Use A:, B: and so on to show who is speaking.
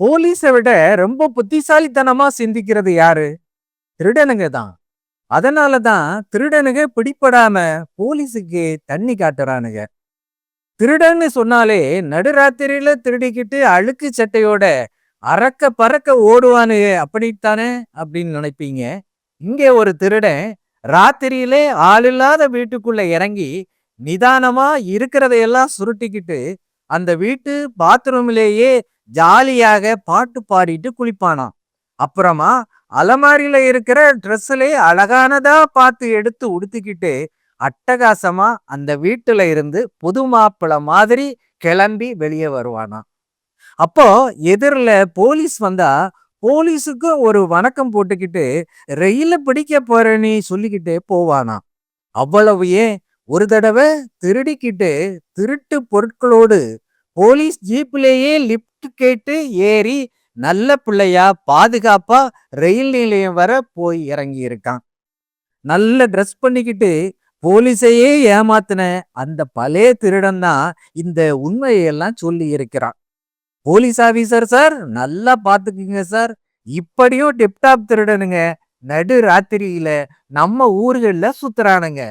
A: போலீஸை விட ரொம்ப புத்திசாலித்தனமா சிந்திக்கிறது யாரு? திருடனுங்க தான். அதனால தான் திருடனுங்க பிடிப்படாம போலீஸுக்கு தண்ணி காட்டுறானுங்க. திருடன்னு சொன்னாலே நடுராத்திரியில திருடிக்கிட்டு அழுக்கு சட்டையோட அறக்க பறக்க ஓடுவானுங்க அப்படித்தானே அப்படின்னு நினைப்பீங்க. இங்கே ஒரு திருடன் ராத்திரியிலே ஆளில்லாத வீட்டுக்குள்ள இறங்கி நிதானமா இருக்கிறதையெல்லாம் சுருட்டிக்கிட்டு அந்த வீட்டு பாத்ரூம்லேயே ஜாலியாக பாட்டு பாடிட்டு குளிப்பானாம் அப்புறமா அலமாரியில இருக்கிற ட்ரெஸ்ஸிலே அழகானதா பார்த்து எடுத்து உடுத்திக்கிட்டு அட்டகாசமா அந்த வீட்டுல இருந்து புது மாப்பிள்ளை மாதிரி கிளம்பி வெளியே வருவானாம். அப்போ எதிரில் போலீஸ் வந்தா போலீஸுக்கு ஒரு வணக்கம் போட்டுக்கிட்டு ரயில பிடிக்க போறேன்னு சொல்லிக்கிட்டே போவானாம். அவ்வளவு ஏன்? ஒரு தடவை திருடிக்கிட்டு திருட்டு பொருட்களோடு போலீஸ் ஜீப்லேயே லிஃப்ட் கேட்டு ஏறி நல்ல பிள்ளையா பாதுகாப்பா ரயில் நிலையம் வர போய் இறங்கி இருக்கான் நல்ல ட்ரெஸ் பண்ணிக்கிட்டு போலீஸையே ஏமாத்தின அந்த பழைய திருடன் தான் இந்த உண்மையெல்லாம் சொல்லி இருக்கிறான். போலீஸ் ஆபீசர் சார் நல்லா பார்த்துக்குங்க சார். இப்படியும் டிப்டாப் திருடனுங்க நடு ராத்திரியில நம்ம ஊர்களில் சுத்துறானுங்க.